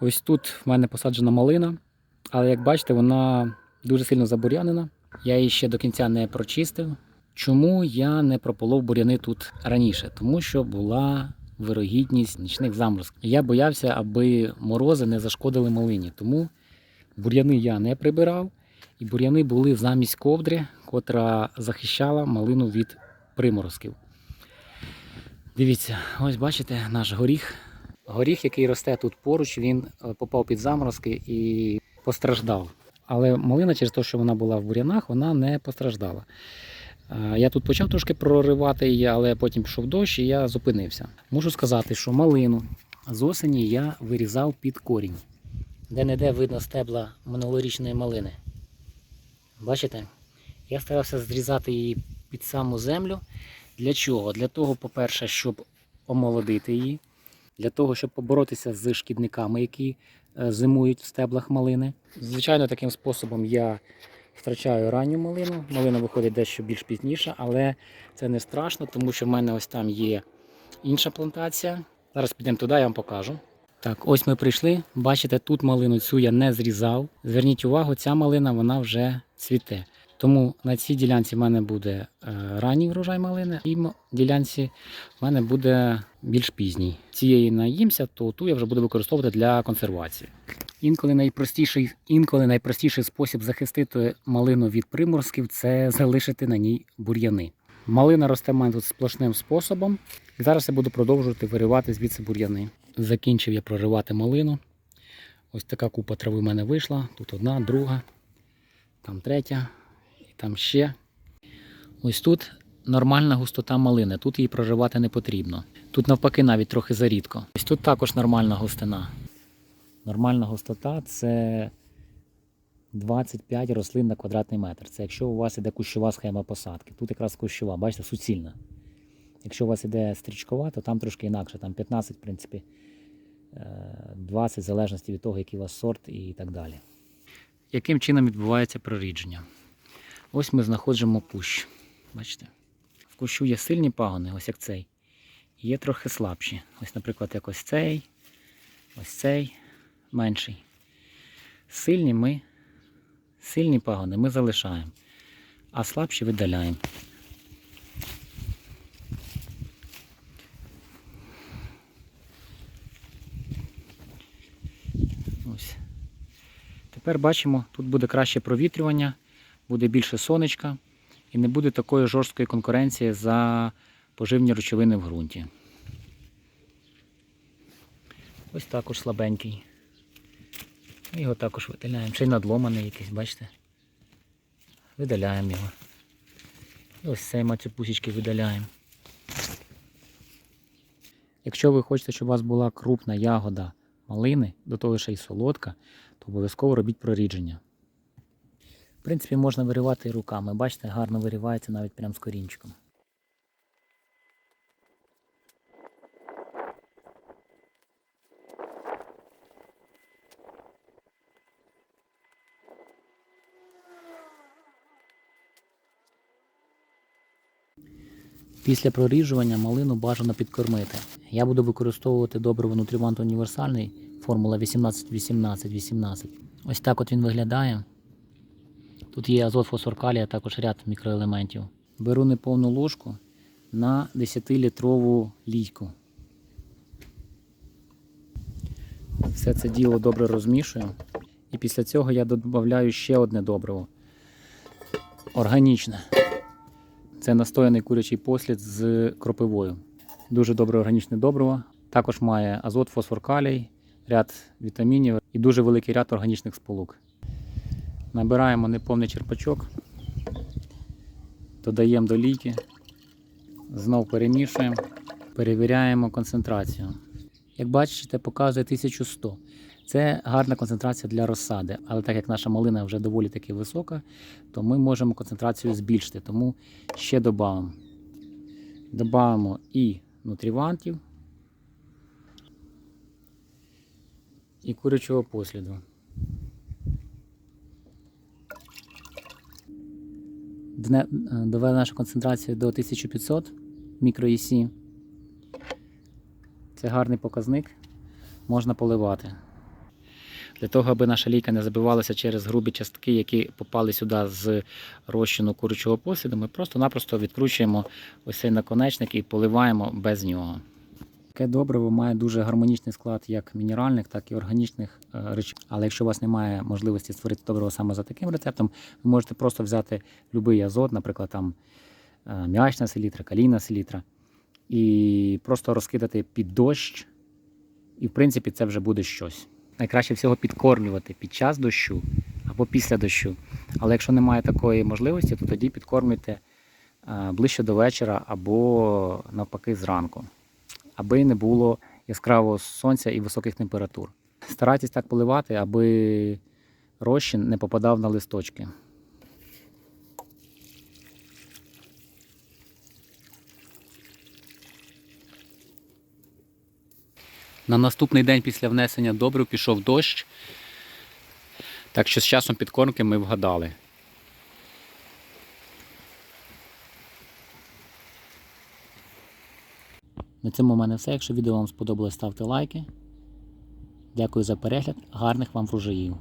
Ось тут в мене посаджена малина, але як бачите, вона дуже сильно забур'янена. Я її ще до кінця не прочистив. Чому я не прополов буряни тут раніше? Тому що була вирогідність нічних заморозків. Я боявся, аби морози не зашкодили малині. Тому бур'яни я не прибирав, і бур'яни були замість ковдри, котра захищала малину від приморозків. Дивіться, ось бачите наш горіх. Горіх, який росте тут поруч, він е, попав під заморозки і постраждав. Але малина, через те, що вона була в бур'янах, вона не постраждала. Е, Я тут почав трошки проривати її, але потім пішов дощ і я зупинився. Можу сказати, що малину з осені я вирізав під корінь. Де-не-де видно стебла минулорічної малини. Бачите? Я старався зрізати її під саму землю. Для чого? Для того, по-перше, щоб омолодити її, для того, щоб поборотися з шкідниками, які е, зимують в стеблах малини. Звичайно, таким способом я втрачаю ранню малину. Малина виходить дещо більш пізніше, але це не страшно, тому що в мене ось там є інша плантація. Зараз підемо туди, я вам покажу. Так, ось ми прийшли. Бачите, тут малину цю я не зрізав. Зверніть увагу, ця малина вона вже цвіте. Тому на цій ділянці в мене буде е, ранній врожай малини, і ділянці в мене буде більш пізній. Цієї наїмся, то ту я вже буду використовувати для консервації. Інколи найпростіший, інколи найпростіший спосіб захистити малину від приморозків це залишити на ній бур'яни. Малина росте в мене тут сплошним способом. Зараз я буду продовжувати виривати звідси бур'яни. Закінчив я проривати малину. Ось така купа трави в мене вийшла. Тут одна, друга, там третя, там ще. Ось тут нормальна густота малини. Тут її проривати не потрібно. Тут навпаки навіть трохи зарідко. Ось тут також нормальна густина. Нормальна густота це 25 рослин на квадратний метр. Це якщо у вас іде кущова схема посадки. Тут якраз кущова, бачите, суцільна. Якщо у вас іде стрічкова, то там трошки інакше, там 15, в принципі, е, 20, в залежності від того, який у вас сорт і так далі. Яким чином відбувається прорідження? Ось ми знаходимо пущ. Бачите? В кущу є сильні пагони, ось як цей. І є трохи слабші. Ось, наприклад, як ось цей, ось цей менший. Сильні ми, сильні пагони ми залишаємо, а слабші видаляємо. Ось. Тепер бачимо, тут буде краще провітрювання, буде більше сонечка і не буде такої жорсткої конкуренції за поживні речовини в ґрунті. Ось також слабенький. Його також видаляємо. Ще й надломаний якийсь, бачите? Видаляємо його. Ось цей мацюпусічки видаляємо. Якщо ви хочете, щоб у вас була крупна ягода малини, до того ще й солодка, то обов'язково робіть прорідження. Принципі, можна виривати і руками. Бачите, гарно виривається навіть прямо з корінчиком. Після проріжування малину бажано підкормити. Я буду використовувати добриво Нутрівант універсальний, формула 18-18-18. Ось так от він виглядає. Тут є азот, фосфор, калій, а також ряд мікроелементів. Беру неповну ложку на 10-літрову лійку. Все це діло добре розмішую. І після цього я додаю ще одне добриво. Органічне. Це настояний курячий послід з кропивою. Дуже добре органічне добриво. Також має азот, фосфор, калій, ряд вітамінів і дуже великий ряд органічних сполук. Набираємо неповний черпачок, додаємо до лійки, знов перемішуємо, перевіряємо концентрацію. Як бачите, показує 1100. Це гарна концентрація для розсади, але так як наша малина вже доволі таки висока, то ми можемо концентрацію збільшити, тому ще додамо. Додамо і нутрівантів, і курячого посліду. Довели нашу концентрацію до 1500 мікро-ЄСі. Це гарний показник, можна поливати. Для того, аби наша лійка не забивалася через грубі частки, які попали сюди з розчину курячого посіду, ми просто-напросто відкручуємо ось цей наконечник і поливаємо без нього. Таке добриво має дуже гармонічний склад як мінеральних, так і органічних е, речовин. Але якщо у вас немає можливості створити добриво саме за таким рецептом, ви можете просто взяти будь-який азот, наприклад, там е, м'ячна селітра, калійна селітра, і просто розкидати під дощ, і в принципі це вже буде щось. Найкраще всього підкормлювати під час дощу або після дощу. Але якщо немає такої можливості, то тоді підкормлюйте е, ближче до вечора або навпаки зранку аби не було яскравого сонця і високих температур. Старайтесь так поливати, аби розчин не попадав на листочки. На наступний день після внесення добрив пішов дощ. Так що з часом підкормки ми вгадали. На цьому в мене все. Якщо відео вам сподобалось, ставте лайки. Дякую за перегляд. Гарних вам врожаїв!